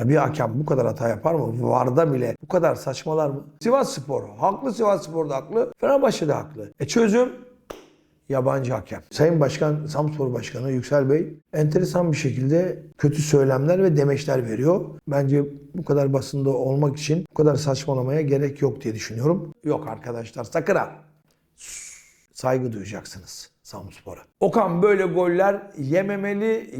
Ya bir hakem bu kadar hata yapar mı? Varda bile bu kadar saçmalar mı? Sivas Spor. Haklı Sivas Spor da haklı. Fenerbahçe de haklı. E çözüm? Yabancı hakem. Sayın Başkan, Samspor Başkanı Yüksel Bey enteresan bir şekilde kötü söylemler ve demeçler veriyor. Bence bu kadar basında olmak için bu kadar saçmalamaya gerek yok diye düşünüyorum. Yok arkadaşlar sakın ha saygı duyacaksınız Samspor'a. Okan böyle goller yememeli,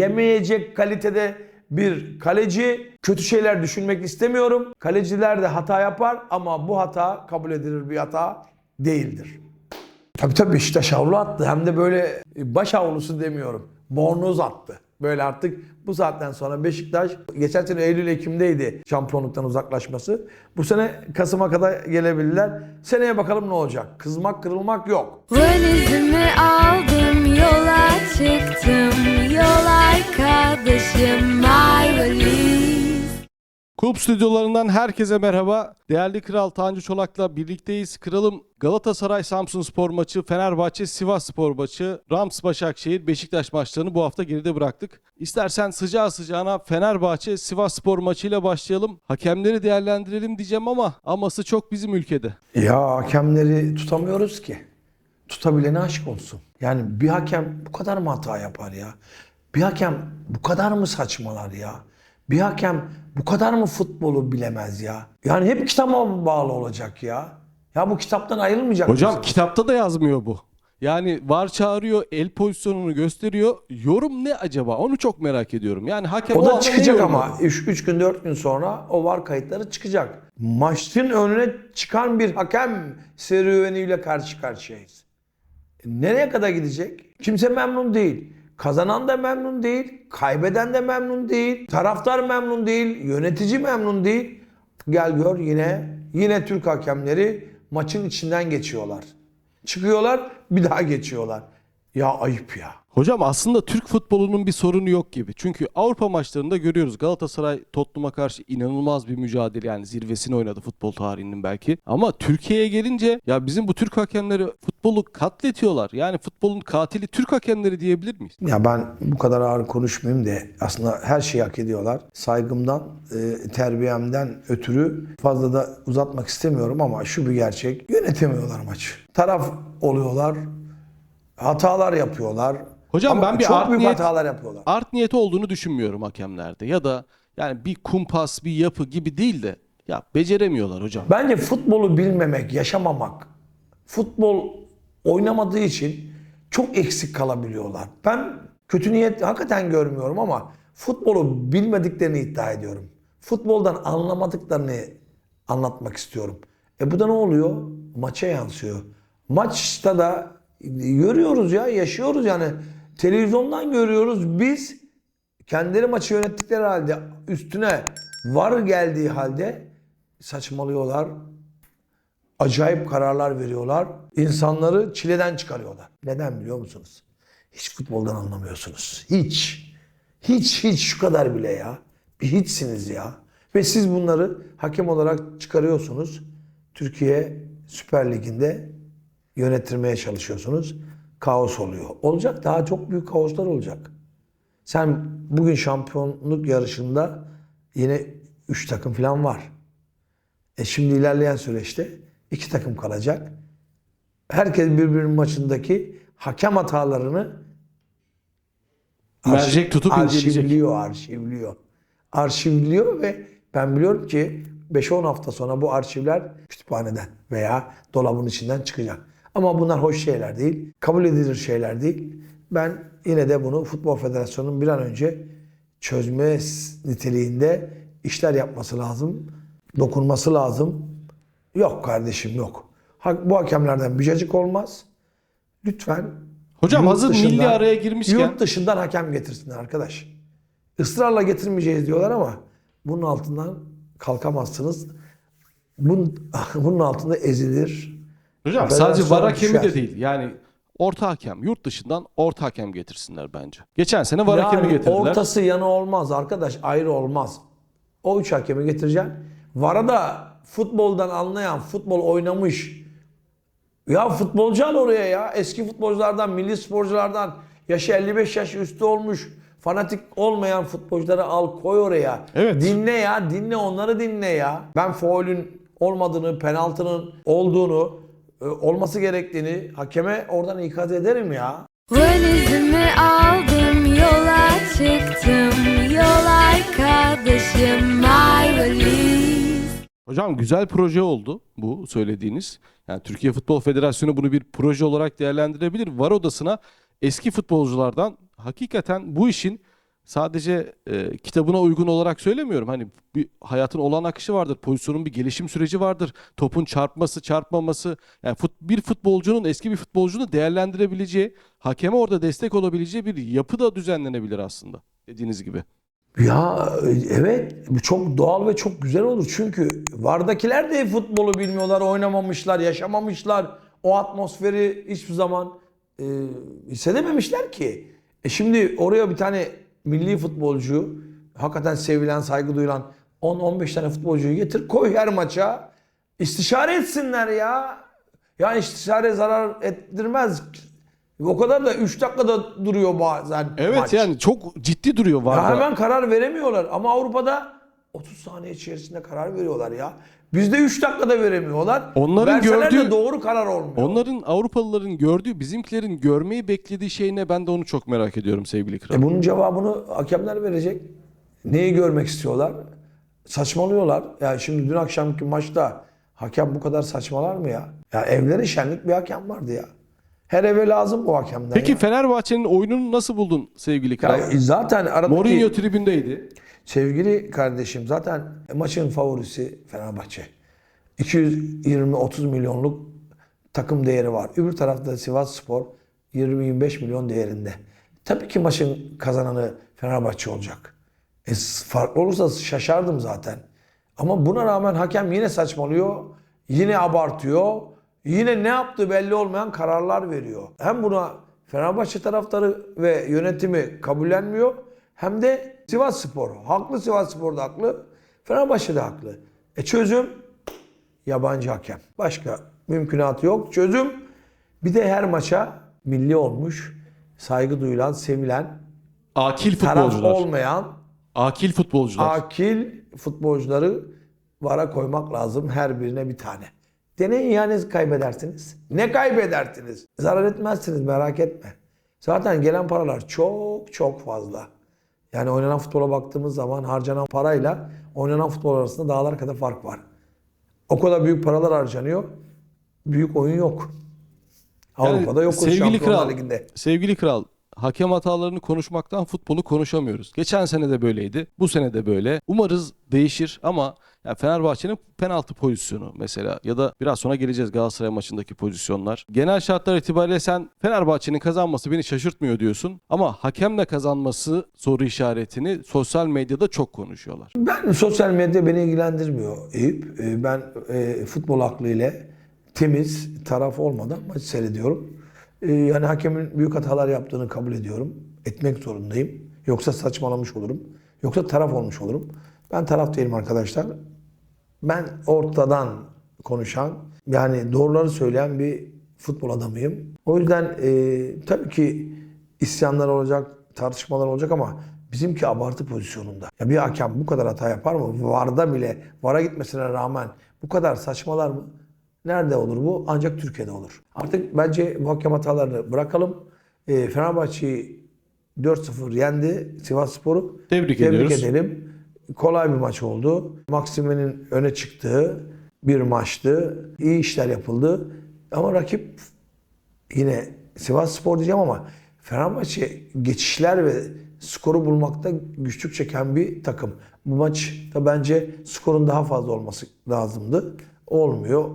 yemeyecek kalitede bir kaleci. Kötü şeyler düşünmek istemiyorum. Kaleciler de hata yapar ama bu hata kabul edilir bir hata değildir. Tabii tabii Beşiktaş havlu attı. Hem de böyle baş havlusu demiyorum. Bornoz attı. Böyle artık bu saatten sonra Beşiktaş geçen sene Eylül-Ekim'deydi şampiyonluktan uzaklaşması. Bu sene Kasım'a kadar gelebilirler. Seneye bakalım ne olacak. Kızmak kırılmak yok. Valizimi aldım çıktım Yol arkadaşım my Kulüp stüdyolarından herkese merhaba. Değerli Kral Tanju Çolak'la birlikteyiz. Kralım Galatasaray Samsun Spor maçı, Fenerbahçe Sivas Spor maçı, Rams Başakşehir, Beşiktaş maçlarını bu hafta geride bıraktık. İstersen sıcağı sıcağına Fenerbahçe Sivas Spor maçıyla başlayalım. Hakemleri değerlendirelim diyeceğim ama aması çok bizim ülkede. Ya hakemleri tutamıyoruz ki. Tutabilene aşk olsun. Yani bir hakem bu kadar mı hata yapar ya? Bir hakem bu kadar mı saçmalar ya? Bir hakem bu kadar mı futbolu bilemez ya? Yani hep kitaba bağlı olacak ya? Ya bu kitaptan ayrılmayacak Hocam mısınız? kitapta da yazmıyor bu. Yani var çağırıyor, el pozisyonunu gösteriyor. Yorum ne acaba? Onu çok merak ediyorum. Yani hakem O da çıkacak ama 3 gün 4 gün sonra o var kayıtları çıkacak. Maçın önüne çıkan bir hakem serüveniyle karşı karşıyayız. Nereye kadar gidecek? Kimse memnun değil. Kazanan da memnun değil, kaybeden de memnun değil, taraftar memnun değil, yönetici memnun değil. Gel gör yine yine Türk hakemleri maçın içinden geçiyorlar. Çıkıyorlar, bir daha geçiyorlar. Ya ayıp ya. Hocam aslında Türk futbolunun bir sorunu yok gibi. Çünkü Avrupa maçlarında görüyoruz Galatasaray Tottenham'a karşı inanılmaz bir mücadele yani zirvesini oynadı futbol tarihinin belki. Ama Türkiye'ye gelince ya bizim bu Türk hakemleri futbolu katletiyorlar. Yani futbolun katili Türk hakemleri diyebilir miyiz? Ya ben bu kadar ağır konuşmayayım da aslında her şeyi hak ediyorlar. Saygımdan, e, terbiyemden ötürü fazla da uzatmak istemiyorum ama şu bir gerçek. Yönetemiyorlar maçı. Taraf oluyorlar, hatalar yapıyorlar. Hocam Ama ben bir çok art büyük niyet- hatalar yapıyorlar. Art niyeti olduğunu düşünmüyorum hakemlerde. Ya da yani bir kumpas, bir yapı gibi değil de ya beceremiyorlar hocam. Bence futbolu bilmemek, yaşamamak, futbol oynamadığı için çok eksik kalabiliyorlar. Ben kötü niyet hakikaten görmüyorum ama futbolu bilmediklerini iddia ediyorum. Futboldan anlamadıklarını anlatmak istiyorum. E bu da ne oluyor? Maça yansıyor. Maçta da görüyoruz ya, yaşıyoruz yani. Televizyondan görüyoruz. Biz kendileri maçı yönettikleri halde üstüne var geldiği halde saçmalıyorlar. Acayip kararlar veriyorlar. İnsanları çileden çıkarıyorlar. Neden biliyor musunuz? Hiç futboldan anlamıyorsunuz. Hiç. Hiç hiç şu kadar bile ya. Bir hiçsiniz ya. Ve siz bunları hakem olarak çıkarıyorsunuz. Türkiye Süper Ligi'nde yönetirmeye çalışıyorsunuz. Kaos oluyor. Olacak daha çok büyük kaoslar olacak. Sen bugün şampiyonluk yarışında yine 3 takım falan var. E şimdi ilerleyen süreçte iki takım kalacak. Herkes birbirinin maçındaki hakem hatalarını Mercek tutup arşivliyor, arşivliyor. Arşivliyor ve ben biliyorum ki 5-10 hafta sonra bu arşivler kütüphaneden veya dolabın içinden çıkacak. Ama bunlar hoş şeyler değil, kabul edilir şeyler değil. Ben yine de bunu Futbol Federasyonu'nun bir an önce çözme niteliğinde işler yapması lazım, dokunması lazım. Yok kardeşim yok. Bu hakemlerden bir cacık olmaz. Lütfen Hocam hazır dışından- milli araya girmişken Yurt dışından hakem getirsinler arkadaş. Israrla getirmeyeceğiz diyorlar ama bunun altından kalkamazsınız. Bunun, bunun altında ezilir. Hocam sadece var hakemi düşer. de değil. Yani orta hakem, yurt dışından orta hakem getirsinler bence. Geçen sene var Yani hakemi getirdiler. ortası yanı olmaz arkadaş ayrı olmaz. O üç hakemi getireceksin. Vara da futboldan anlayan, futbol oynamış. Ya futbolcu al oraya ya. Eski futbolculardan, milli sporculardan, yaşı 55 yaş üstü olmuş Fanatik olmayan futbolcuları al koy oraya. Evet. Dinle ya dinle onları dinle ya. Ben faulün olmadığını, penaltının olduğunu, olması gerektiğini hakeme oradan ikaz ederim ya. Valizimi aldım yola çıktım Yol arkadaşım my valiz Hocam güzel proje oldu bu söylediğiniz. Yani Türkiye Futbol Federasyonu bunu bir proje olarak değerlendirebilir. Var odasına eski futbolculardan hakikaten bu işin sadece e, kitabına uygun olarak söylemiyorum. Hani bir hayatın olan akışı vardır. Pozisyonun bir gelişim süreci vardır. Topun çarpması, çarpmaması. Yani fut, bir futbolcunun eski bir futbolcunu değerlendirebileceği, hakeme orada destek olabileceği bir yapı da düzenlenebilir aslında. Dediğiniz gibi. Ya e, evet çok doğal ve çok güzel olur. Çünkü vardakiler de futbolu bilmiyorlar, oynamamışlar, yaşamamışlar. O atmosferi hiçbir zaman e, hissedememişler ki. E şimdi oraya bir tane milli futbolcu, hakikaten sevilen, saygı duyulan 10-15 tane futbolcuyu getir koy her maça. İstişare etsinler ya. Yani istişare zarar ettirmez. O kadar da 3 dakikada duruyor bazen Evet maç. yani çok ciddi duruyor Ya var. hemen karar veremiyorlar ama Avrupa'da 30 saniye içerisinde karar veriyorlar ya. Bizde 3 dakikada veremiyorlar. Onların Verseler de gördüğü- doğru karar olmuyor. Onların Avrupalıların gördüğü, bizimkilerin görmeyi beklediği şey ne? Ben de onu çok merak ediyorum sevgili kral. E bunun cevabını hakemler verecek. Neyi görmek istiyorlar? Saçmalıyorlar. Ya şimdi dün akşamki maçta hakem bu kadar saçmalar mı ya? Ya evlere şenlik bir hakem vardı ya. Her eve lazım bu hakemden Peki ya. Fenerbahçe'nin oyununu nasıl buldun sevgili kral? Ya zaten aradaki... Mourinho tribündeydi. Sevgili kardeşim zaten maçın favorisi Fenerbahçe. 220-30 milyonluk takım değeri var. Öbür tarafta Sivas Spor 20-25 milyon değerinde. Tabii ki maçın kazananı Fenerbahçe olacak. E, farklı olursa şaşardım zaten. Ama buna rağmen hakem yine saçmalıyor. Yine abartıyor. Yine ne yaptığı belli olmayan kararlar veriyor. Hem buna Fenerbahçe taraftarı ve yönetimi kabullenmiyor. Hem de Sivas Spor. Haklı Sivas Spor da haklı. Fenerbahçe de haklı. E çözüm yabancı hakem. Başka mümkünatı yok. Çözüm bir de her maça milli olmuş, saygı duyulan, sevilen, Akil futbolcular. olmayan Akil futbolcular. akil futbolcuları vara koymak lazım. Her birine bir tane. Deneyin ya ne kaybedersiniz? Ne kaybedersiniz? Zarar etmezsiniz merak etme. Zaten gelen paralar çok çok fazla. Yani oynanan futbola baktığımız zaman harcanan parayla oynanan futbol arasında dağlar kadar fark var. O kadar büyük paralar harcanıyor. Büyük oyun yok. Yani Avrupa'da yok sevgili kral, Ligi'nde. sevgili kral, hakem hatalarını konuşmaktan futbolu konuşamıyoruz. Geçen sene de böyleydi. Bu sene de böyle. Umarız değişir ama ya Fenerbahçe'nin penaltı pozisyonu mesela ya da biraz sonra geleceğiz Galatasaray maçındaki pozisyonlar. Genel şartlar itibariyle sen Fenerbahçe'nin kazanması beni şaşırtmıyor diyorsun ama hakemle kazanması soru işaretini sosyal medyada çok konuşuyorlar. Ben sosyal medya beni ilgilendirmiyor Eyüp. Ee, Ben e, futbol aklıyla temiz taraf olmadan maç seyrediyorum. Ee, Yani hakemin büyük hatalar yaptığını kabul ediyorum. Etmek zorundayım. Yoksa saçmalamış olurum. Yoksa taraf olmuş olurum. Ben taraf değilim arkadaşlar. Ben ortadan konuşan, yani doğruları söyleyen bir futbol adamıyım. O yüzden e, tabii ki isyanlar olacak, tartışmalar olacak ama bizimki abartı pozisyonunda. Ya bir hakem bu kadar hata yapar mı? Varda bile, vara gitmesine rağmen bu kadar saçmalar mı? Nerede olur bu? Ancak Türkiye'de olur. Artık bence bu hakem hatalarını bırakalım. E, Fenerbahçe'yi 4-0 yendi Sivas Spor'u. Tebrik Tebrik ediyoruz. edelim. Kolay bir maç oldu. Maksime'nin öne çıktığı bir maçtı. İyi işler yapıldı. Ama rakip yine Sivas Spor diyeceğim ama Fenerbahçe geçişler ve skoru bulmakta güçlük çeken bir takım. Bu maçta bence skorun daha fazla olması lazımdı. Olmuyor.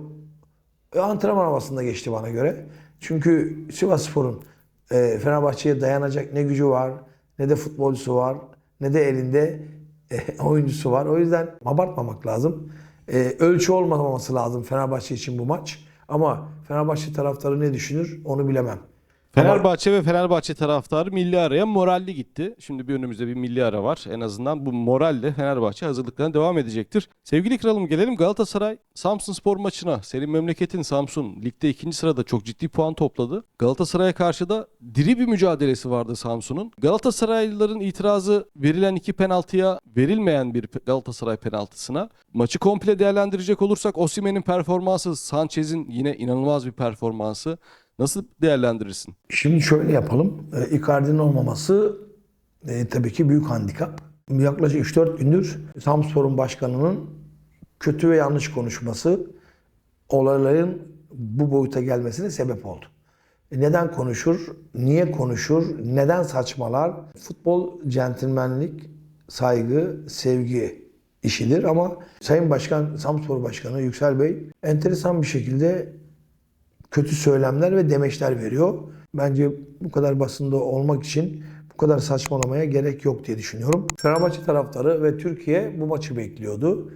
E, antrenman havasında geçti bana göre. Çünkü Sivas Spor'un e, Fenerbahçe'ye dayanacak ne gücü var, ne de futbolcusu var, ne de elinde oyuncusu var. O yüzden abartmamak lazım. E, ölçü olmaması lazım Fenerbahçe için bu maç. Ama Fenerbahçe taraftarı ne düşünür onu bilemem. Fenerbahçe ve Fenerbahçe taraftarı milli araya moralli gitti. Şimdi bir önümüzde bir milli ara var. En azından bu moralle Fenerbahçe hazırlıklarına devam edecektir. Sevgili kralım gelelim Galatasaray Samsun Spor maçına. Senin memleketin Samsun ligde ikinci sırada çok ciddi puan topladı. Galatasaray'a karşı da diri bir mücadelesi vardı Samsun'un. Galatasaraylıların itirazı verilen iki penaltıya verilmeyen bir Galatasaray penaltısına. Maçı komple değerlendirecek olursak Osimhen'in performansı, Sanchez'in yine inanılmaz bir performansı. Nasıl değerlendirirsin? Şimdi şöyle yapalım. E, Icardi'nin olmaması e, tabii ki büyük handikap. Yaklaşık 3-4 gündür Samspor'un başkanının kötü ve yanlış konuşması olayların bu boyuta gelmesine sebep oldu. E, Neden konuşur? Niye konuşur? Neden saçmalar? Futbol centilmenlik, saygı, sevgi işidir ama Sayın Başkan, Samspor Başkanı Yüksel Bey enteresan bir şekilde kötü söylemler ve demeçler veriyor. Bence bu kadar basında olmak için bu kadar saçmalamaya gerek yok diye düşünüyorum. Fenerbahçe taraftarı ve Türkiye bu maçı bekliyordu.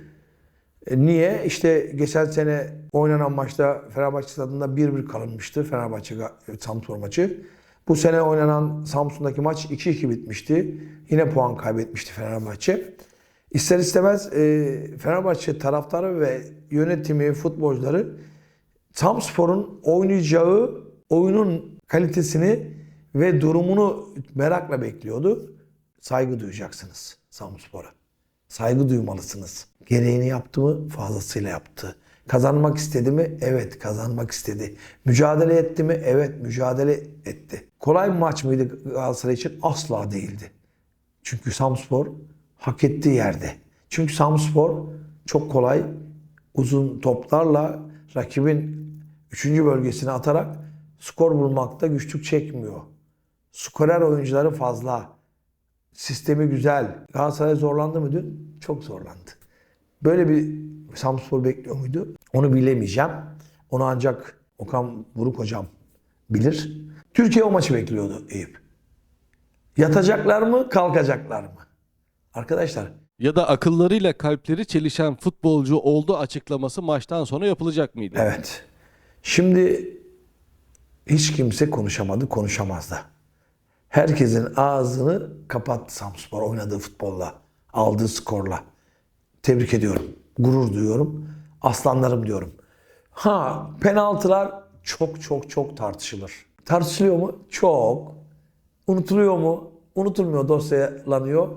E, Niye? İşte geçen sene oynanan maçta Fenerbahçe stadında 1-1 kalınmıştı Fenerbahçe Samsun maçı. Bu sene oynanan Samsun'daki maç 2-2 bitmişti. Yine puan kaybetmişti Fenerbahçe. İster istemez e, Fenerbahçe taraftarı ve yönetimi, futbolcuları Samspor'un oynayacağı oyunun kalitesini ve durumunu merakla bekliyordu. Saygı duyacaksınız Samspor'a. Saygı duymalısınız. Gereğini yaptı mı? Fazlasıyla yaptı. Kazanmak istedi mi? Evet kazanmak istedi. Mücadele etti mi? Evet mücadele etti. Kolay bir maç mıydı Galatasaray için? Asla değildi. Çünkü Samspor hak ettiği yerde. Çünkü Samspor çok kolay uzun toplarla rakibin 3. bölgesine atarak skor bulmakta güçlük çekmiyor. Skorer oyuncuları fazla. Sistemi güzel. Galatasaray zorlandı mı dün? Çok zorlandı. Böyle bir Samspor bekliyor muydu? Onu bilemeyeceğim. Onu ancak Okan Buruk hocam bilir. Türkiye o maçı bekliyordu Eyüp. Yatacaklar mı, kalkacaklar mı? Arkadaşlar Ya da akıllarıyla kalpleri çelişen futbolcu oldu açıklaması maçtan sonra yapılacak mıydı? Evet. Şimdi hiç kimse konuşamadı, konuşamaz da. Herkesin ağzını kapattı Samspor oynadığı futbolla, aldığı skorla. Tebrik ediyorum. Gurur duyuyorum. Aslanlarım diyorum. Ha penaltılar çok çok çok tartışılır. Tartışılıyor mu? Çok. Unutuluyor mu? Unutulmuyor, dosyalanıyor.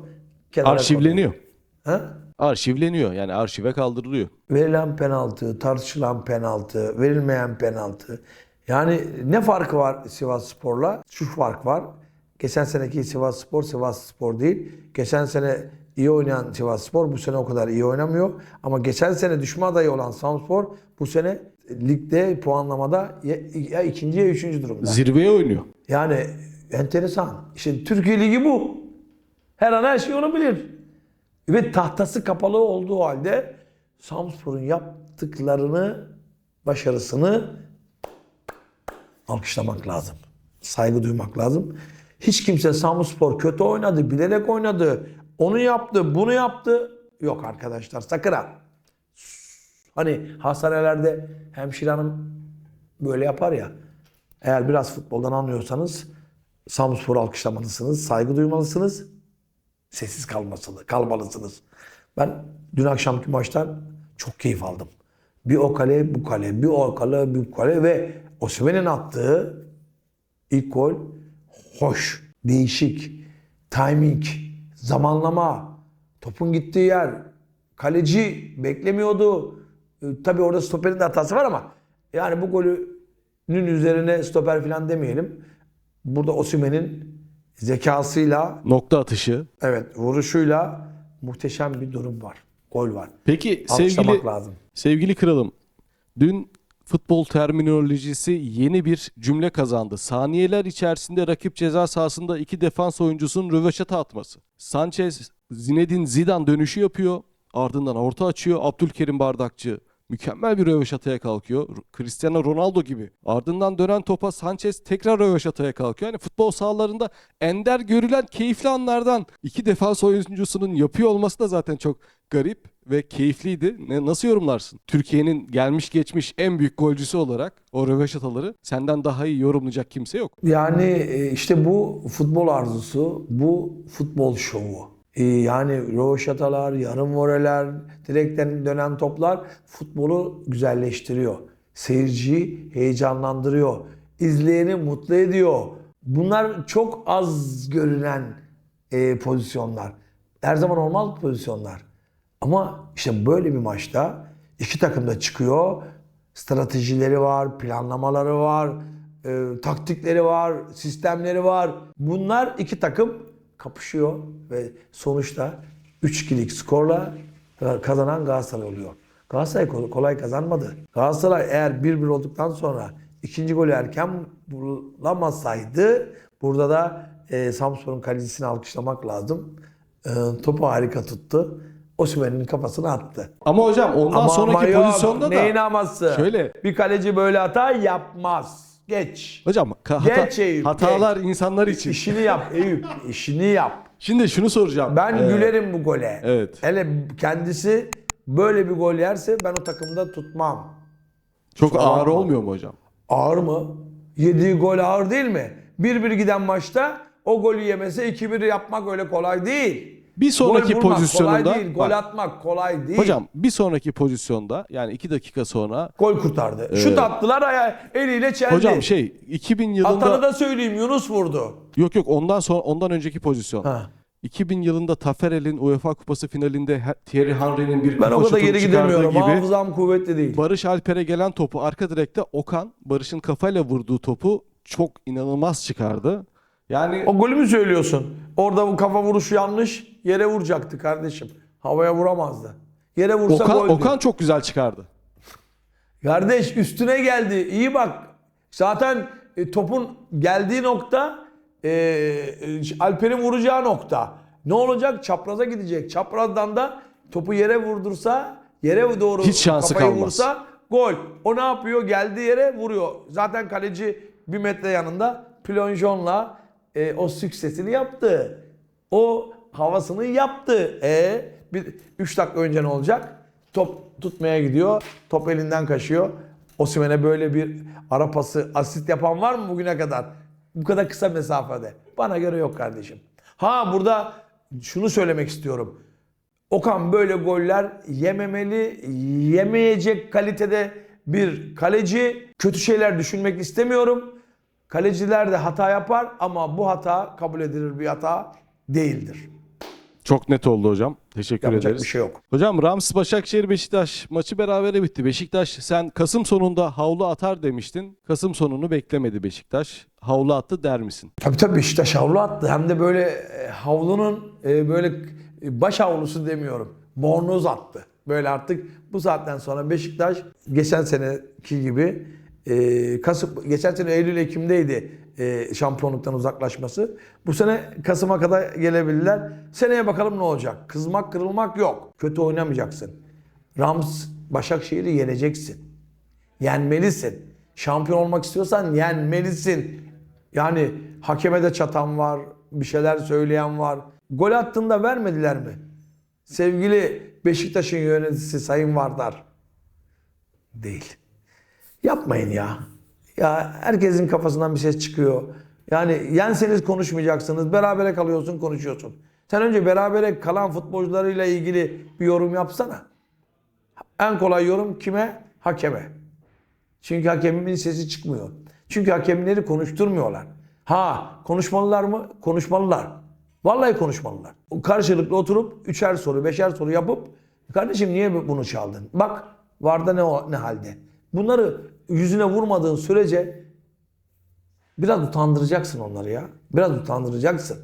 Arşivleniyor. konuluyor. Ha? Arşivleniyor yani arşive kaldırılıyor. verilen penaltı, tartışılan penaltı, verilmeyen penaltı. Yani ne farkı var Sivas Spor'la? Şu fark var. Geçen seneki Sivas Spor, Sivas Spor değil. Geçen sene iyi oynayan Sivas Spor bu sene o kadar iyi oynamıyor. Ama geçen sene düşme adayı olan Samspor bu sene ligde puanlamada ya, ya ikinci ya üçüncü durumda. Zirveye oynuyor. Yani enteresan. İşte Türkiye Ligi bu. Her an her şey olabilir. Ve tahtası kapalı olduğu halde Samspor'un yaptıklarını, başarısını alkışlamak lazım. Saygı duymak lazım. Hiç kimse Samspor kötü oynadı, bilerek oynadı, onu yaptı, bunu yaptı. Yok arkadaşlar sakın ha. Hani hastanelerde hemşire hanım böyle yapar ya. Eğer biraz futboldan anlıyorsanız Samspor'u alkışlamalısınız, saygı duymalısınız. Sessiz kalmasını, kalmalısınız. Ben dün akşamki maçtan çok keyif aldım. Bir o kale, bu kale, bir o kale, bir bu kale ve Osimhen'in attığı ilk gol hoş, değişik, timing, zamanlama, topun gittiği yer, kaleci beklemiyordu. E, tabii orada stoperin de hatası var ama yani bu golünün üzerine stoper falan demeyelim. Burada Osimhen'in zekasıyla, Nokta atışı. evet vuruşuyla muhteşem bir durum var. Gol var. Peki Alkışlamak sevgili lazım. sevgili kralım dün futbol terminolojisi yeni bir cümle kazandı. Saniyeler içerisinde rakip ceza sahasında iki defans oyuncusunun röveşata atması. Sanchez Zinedine Zidane dönüşü yapıyor. Ardından orta açıyor. Abdülkerim Bardakçı mükemmel bir röveşataya kalkıyor. Cristiano Ronaldo gibi. Ardından dönen topa Sanchez tekrar röveşataya kalkıyor. Yani futbol sahalarında ender görülen keyifli anlardan iki defans oyuncusunun yapıyor olması da zaten çok garip ve keyifliydi. Ne, nasıl yorumlarsın? Türkiye'nin gelmiş geçmiş en büyük golcüsü olarak o röveşataları senden daha iyi yorumlayacak kimse yok. Yani e, işte bu futbol arzusu, bu futbol şovu. E, Yani roşatalar, yarım voleler, direkten dönen toplar futbolu güzelleştiriyor. Seyirciyi heyecanlandırıyor. izleyeni mutlu ediyor. Bunlar çok az görünen e, pozisyonlar. Her zaman olmaz pozisyonlar. Ama işte böyle bir maçta iki takım da çıkıyor. Stratejileri var, planlamaları var, e, taktikleri var, sistemleri var. Bunlar iki takım kapışıyor ve sonuçta 3-2'lik skorla kazanan Galatasaray oluyor. Galatasaray kol- kolay kazanmadı. Galatasaray eğer 1-1 olduktan sonra ikinci golü erken bulamasaydı burada da e, Samsun'un kalecisini alkışlamak lazım. E, topu harika tuttu. Osimhen'in kafasına attı. Ama hocam ondan Ama sonraki ama yok. pozisyonda da Neyin aması? Şöyle. Bir kaleci böyle hata yapmaz. Geç. Hocam hata- Geç Eyüp, hatalar insanlar için. İşini yap Eyüp. işini yap. Şimdi şunu soracağım. Ben Ee, gülerim bu gole. evet. Hele kendisi böyle bir gol yerse ben o takımda tutmam. Çok Kusura ağır bakma. olmuyor mu hocam? Ağır mı? Yediği gol ağır değil mi? 1-1 giden maçta o golü yemese 2-1 yapmak öyle kolay değil. Bir sonraki gol vurmak pozisyonunda kolay değil. Gol bak, atmak kolay değil. hocam bir sonraki pozisyonda yani iki dakika sonra Gol kurtardı. Şut attılar aya eliyle çeldi. hocam şey 2000 yılında Atanı da söyleyeyim Yunus vurdu. yok yok ondan sonra ondan önceki pozisyon. Ha. 2000 yılında Taferel'in UEFA Kupası finalinde Thierry Henry'nin bir Ben o kadar geri gidemiyorum. gibi Hafızam kuvvetli değil. Barış Alper'e gelen topu arka direkte Okan Barış'ın kafayla vurduğu topu çok inanılmaz çıkardı. Yani O golü mü söylüyorsun? Orada bu kafa vuruşu yanlış. Yere vuracaktı kardeşim. Havaya vuramazdı. Yere vursa Okan, goldü. Okan çok güzel çıkardı. Kardeş üstüne geldi. İyi bak. Zaten e, topun geldiği nokta e, e, Alper'in vuracağı nokta. Ne olacak? Çapraza gidecek. Çaprazdan da topu yere vurdursa yere doğru Hiç şansı kafayı kalmaz. vursa gol. O ne yapıyor? Geldiği yere vuruyor. Zaten kaleci bir metre yanında plonjonla e, o süksesini yaptı. O havasını yaptı. E bir 3 dakika önce ne olacak? Top tutmaya gidiyor. Top elinden kaçıyor. Osimhen'e böyle bir ara pası asist yapan var mı bugüne kadar? Bu kadar kısa mesafede. Bana göre yok kardeşim. Ha burada şunu söylemek istiyorum. Okan böyle goller yememeli, yemeyecek kalitede bir kaleci. Kötü şeyler düşünmek istemiyorum. Kaleciler de hata yapar ama bu hata kabul edilir bir hata değildir. Çok net oldu hocam. Teşekkür Yapacak ederiz. bir şey yok. Hocam Rams Başakşehir Beşiktaş maçı berabere bitti. Beşiktaş sen Kasım sonunda havlu atar demiştin. Kasım sonunu beklemedi Beşiktaş. Havlu attı der misin? Tabii tabii Beşiktaş havlu attı. Hem de böyle e, havlunun e, böyle baş havlusu demiyorum. Bornoz attı. Böyle artık bu saatten sonra Beşiktaş geçen seneki gibi e, Kasım geçen sene Eylül Ekim'deydi e, şampiyonluktan uzaklaşması. Bu sene Kasım'a kadar gelebilirler. Seneye bakalım ne olacak. Kızmak kırılmak yok. Kötü oynamayacaksın. Rams Başakşehir'i yeneceksin. Yenmelisin. Şampiyon olmak istiyorsan yenmelisin. Yani hakeme de çatan var, bir şeyler söyleyen var. Gol attığında vermediler mi? Sevgili Beşiktaş'ın yöneticisi Sayın Vardar. Değil. Yapmayın ya. Ya herkesin kafasından bir ses çıkıyor. Yani yenseniz konuşmayacaksınız. Berabere kalıyorsun konuşuyorsun. Sen önce berabere kalan futbolcularıyla ilgili bir yorum yapsana. En kolay yorum kime? Hakeme. Çünkü hakemin sesi çıkmıyor. Çünkü hakemleri konuşturmuyorlar. Ha konuşmalılar mı? Konuşmalılar. Vallahi konuşmalılar. Karşılıklı oturup üçer soru, beşer soru yapıp kardeşim niye bunu çaldın? Bak Varda ne o- ne halde? Bunları yüzüne vurmadığın sürece biraz utandıracaksın onları ya. Biraz utandıracaksın.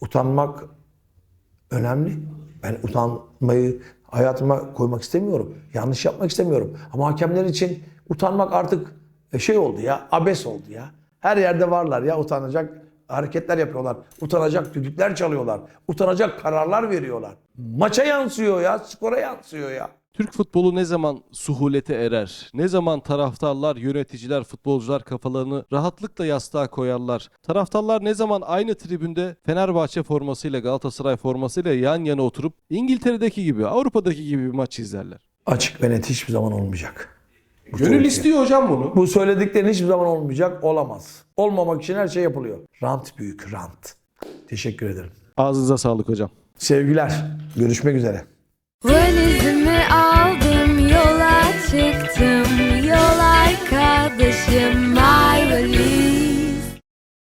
Utanmak önemli. Ben utanmayı hayatıma koymak istemiyorum. Yanlış yapmak istemiyorum. Ama hakemler için utanmak artık e, şey oldu ya, abes oldu ya. Her yerde varlar ya utanacak hareketler yapıyorlar. Utanacak düdükler çalıyorlar. Utanacak kararlar veriyorlar. Maça yansıyor ya, skora yansıyor ya. Türk futbolu ne zaman suhulete erer? Ne zaman taraftarlar, yöneticiler, futbolcular kafalarını rahatlıkla yastığa koyarlar? Taraftarlar ne zaman aynı tribünde Fenerbahçe formasıyla Galatasaray formasıyla yan yana oturup İngiltere'deki gibi, Avrupa'daki gibi bir maç izlerler? Açık ve net hiçbir zaman olmayacak. Bu Gönül söylediğim. istiyor hocam bunu. Bu söylediklerin hiçbir zaman olmayacak, olamaz. Olmamak için her şey yapılıyor. Rant büyük, rant. Teşekkür ederim. Ağzınıza sağlık hocam. Sevgiler. Görüşmek üzere. Valizimi aldım yola çıktım